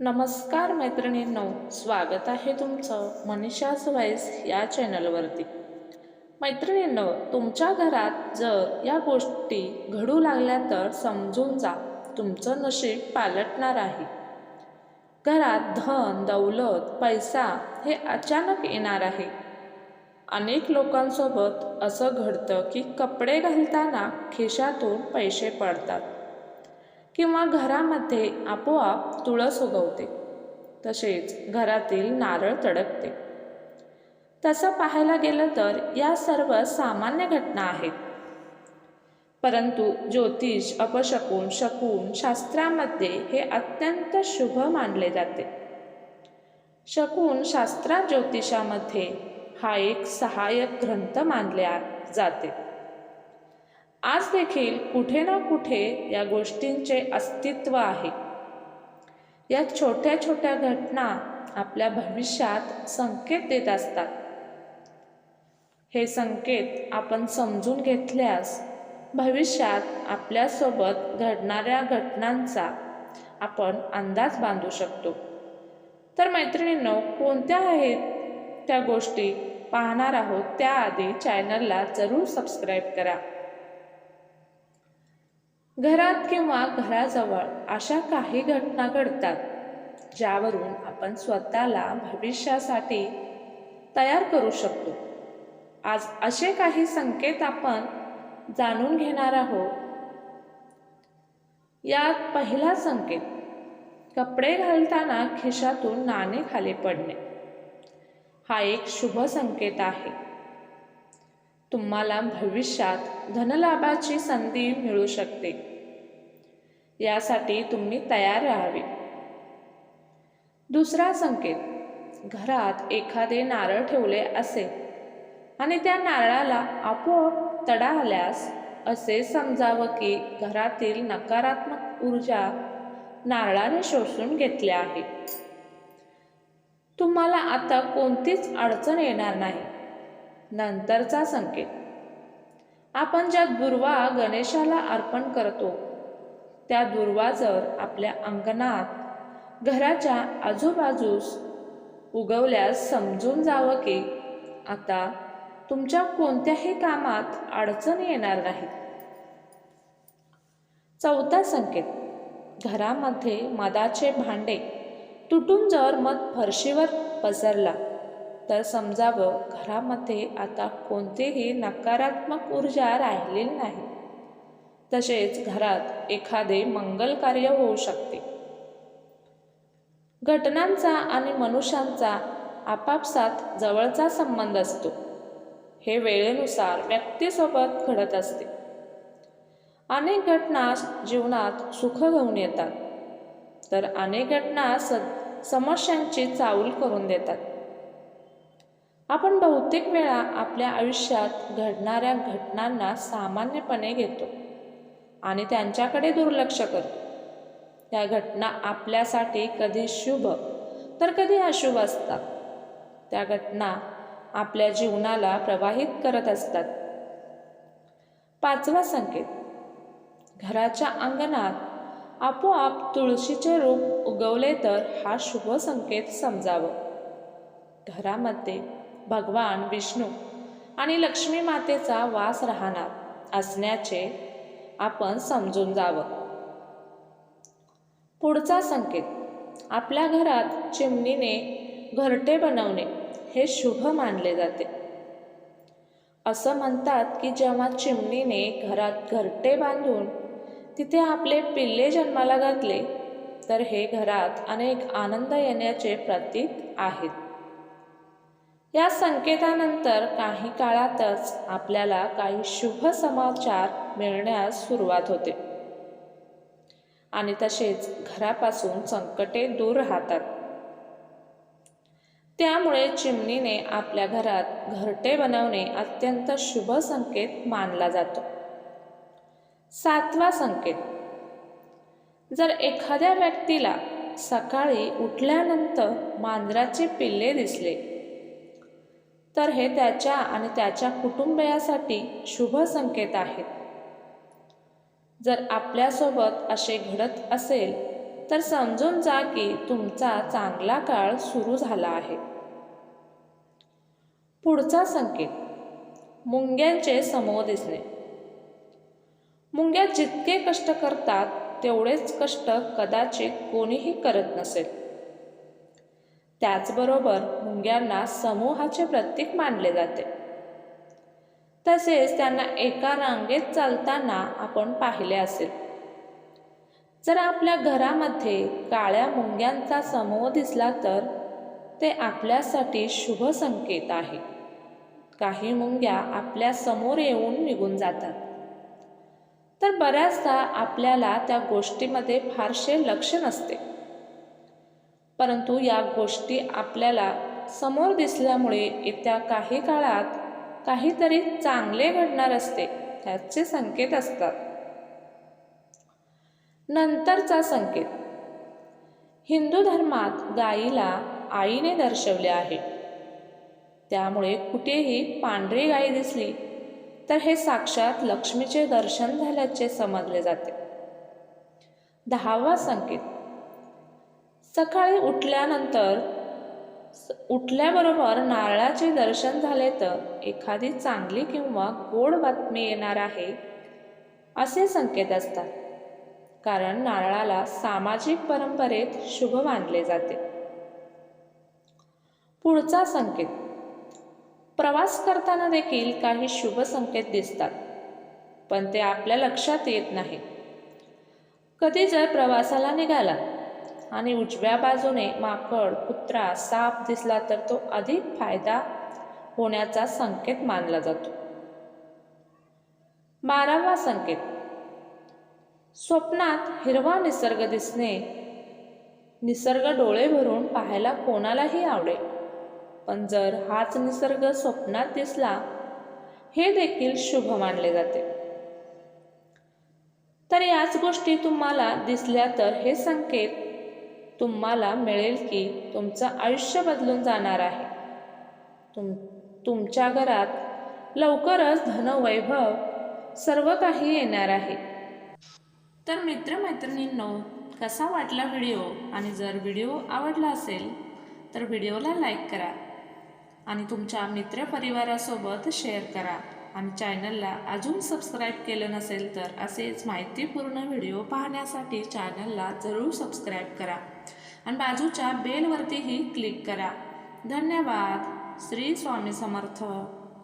नमस्कार मैत्रिणींनो स्वागत आहे तुमचं मनीषास व्हॉइस या चॅनलवरती. मैत्रिणींनो तुमच्या घरात जर या गोष्टी घडू लागल्या तर समजून जा तुमचं नशीब पालटणार आहे. घरात धन दौलत पैसा हे अचानक येणार आहे. अनेक लोकांसोबत असं घडतं की कपडे घालताना खिशातून पैसे पडतात. किंवा घरामध्ये आपोआप तुळस उगवते. तसेच घरातील नारळ तडकते. तसं पाहायला गेलं तर या सर्व सामान्य घटना आहेत. परंतु ज्योतिष अपशकून शकून शास्त्रामध्ये हे अत्यंत शुभ मानले जाते. शकून शास्त्रा ज्योतिषामध्ये हा एक सहाय्यक ग्रंथ मानले जाते. आज देखील कुठे ना कुठे या गोष्टींचे अस्तित्व आहे. या छोट्या छोट्या घटना आपल्या भविष्यात संकेत देत असतात. हे संकेत आपण समजून घेतल्यास भविष्यात आपल्यासोबत घडणाऱ्या घटनांचा आपण अंदाज बांधू शकतो. तर मैत्रिणींनो कोणत्या आहेत त्या गोष्टी पाहणार आहोत त्याआधी चॅनलला जरूर सबस्क्राईब करा. घरात किंवा घराजवळ अशा काही घटना घडतात ज्यावरून आपण स्वतःला भविष्यासाठी तयार करू शकतो. आज असे काही संकेत आपण जाणून घेणार आहोत. यात पहिला संकेत कपडे घालताना खिशातून नाणे खाली पडणे. हा एक शुभ संकेत आहे. तुम्हाला भविष्यात धनलाभाची संधी मिळू शकते. यासाठी तुम्ही तयार राहावे. दुसरा संकेत. घरात एखादे नारळ ठेवले असे आणि त्या नारळाला आपोआप तडा आल्यास असे समजावं की घरातील नकारात्मक ऊर्जा नारळाने शोषून घेतल्या आहे तुम्हाला आता कोणतीच अडचण येणार नाही. नंतरचा संकेत. आपण ज्या दुर्वा गणेशाला अर्पण करतो त्या दुर्वा जर आपल्या अंगणात घराच्या आजूबाजूस उगवल्यास समजून जावं की आता तुमच्या कोणत्याही कामात अडचण येणार नाही. चौथा संकेत. घरामध्ये मधाचे भांडे तुटून जर मध फरशीवर पसरला तर समजावं घरामध्ये आता कोणतीही नकारात्मक ऊर्जा राहिलेली नाही. तसेच घरात एखादे मंगल कार्य होऊ शकते. घटनांचा आणि मनुष्यांचा आपापसात जवळचा संबंध असतो. हे वेळेनुसार व्यक्तीसोबत घडत असते. अनेक घटना जीवनात सुख घेऊन येतात. तर अनेक घटना स समस्यांची चाऊल करून देतात. आपण बहुतेक वेळा आपल्या आयुष्यात घडणाऱ्या घटनांना सामान्यपणे घेतो आणि त्यांच्याकडे दुर्लक्ष करतो. त्या घटना आपल्यासाठी कधी शुभ तर कधी अशुभ असतात. त्या घटना आपल्या जीवनाला प्रवाहित करत असतात. पाचवा संकेत. घराच्या अंगणात आपोआप तुळशीचे रूप उगवले तर हा शुभ संकेत समजावं. घरामध्ये भगवान विष्णू आणि लक्ष्मी मातेचा वास राहणार असण्याचे आपण समजून जावं. पुढचा संकेत आपल्या घरात चिमणीने घरटे बनवणे हे शुभ मानले जाते. असं म्हणतात की जेव्हा चिमणीने घरात घरटे बांधून तिथे आपले पिल्ले जन्माला घातले तर हे घरात अनेक आनंद येण्याचे प्रतीक आहेत. या संकेतानंतर काही काळातच आपल्याला काही शुभ समाचार मिळण्यास सुरुवात होते. आणि तसेच घरापासून संकटे दूर राहतात. त्यामुळे चिमणीने आपल्या घरात घरटे बनवणे अत्यंत शुभ संकेत मानला जातो. सातवा संकेत. जर एखाद्या व्यक्तीला सकाळी उठल्यानंतर मांजराचे पिल्ले दिसले तर हे त्याच्या आणि त्याच्या कुटुंबियासाठी शुभ संकेत आहेत. जर आपल्यासोबत असे घडत असेल तर समजून जा की तुमचा चांगला काळ सुरू झाला आहे. पुढचा संकेत मुंग्यांचे समूह दिसणे. मुंग्या जितके कष्ट करतात तेवढेच कष्ट कदाचित कोणीही करत नसेल. त्याचबरोबर मुंग्यांना समूहाचे प्रतीक मानले जाते. तसेच त्यांना एका रांगेत चालताना आपण पाहिले असेल. जर आपल्या घरामध्ये काळ्या मुंग्यांचा समूह दिसला तर ते आपल्यासाठी शुभ संकेत आहे. काही मुंग्या आपल्यासमोर येऊन निघून जातात. तर बऱ्याचदा आपल्याला त्या गोष्टीमध्ये फारसे लक्ष नसते. परंतु या गोष्टी आपल्याला समोर दिसल्यामुळे येत्या काही काळात काहीतरी चांगले घडणार असते त्याचे संकेत असतात. नंतरचा संकेत. हिंदू धर्मात गायीला आईने दर्शवले आहे. त्यामुळे कुठेही पांढरी गाय दिसली तर हे साक्षात लक्ष्मीचे दर्शन झाल्याचे समजले जाते. दहावा संकेत. सकाळी उठल्यानंतर उठल्याबरोबर नारळाचे दर्शन झाले तर एखादी चांगली किंवा गोड बातमी येणार आहे असे संकेत असतात. कारण नारळाला सामाजिक परंपरेत शुभ मानले जाते. पुढचा संकेत. प्रवास करताना देखील काही शुभ संकेत दिसतात पण ते आपल्या लक्षात येत नाही. कधी जर प्रवासाला निघाला आणि उजव्या बाजूने माकड कुत्रा साप दिसला तर तो अधिक फायदा होण्याचा संकेत मानला जातो. बारावा संकेत. स्वप्नात हिरवा निसर्ग दिसणे निसर्ग डोळे भरून पाहायला कोणालाही आवडेल. पण जर हाच निसर्ग स्वप्नात दिसला हे देखील शुभ मानले जाते. तर याच गोष्टी तुम्हाला दिसल्या तर हे संकेत तुम्हाला मिळेल की तुमचं आयुष्य बदलून जाणार आहे. तुम तुमच्या घरात लवकरच धनवैभव सर्व काही येणार आहे. तर मित्रमैत्रिणींनो कसा वाटला व्हिडिओ? आणि जर व्हिडिओ आवडला असेल तर व्हिडिओला लाईक करा. आणि तुमच्या मित्रपरिवारासोबत शेअर करा. आणि चॅनलला अजून सबस्क्राईब केलं नसेल तर असेच माहितीपूर्ण व्हिडिओ पाहण्यासाठी चॅनलला जरूर सबस्क्राईब करा. आणि बाजूच्या बेलवरतीही क्लिक करा. धन्यवाद. श्री स्वामी समर्थ.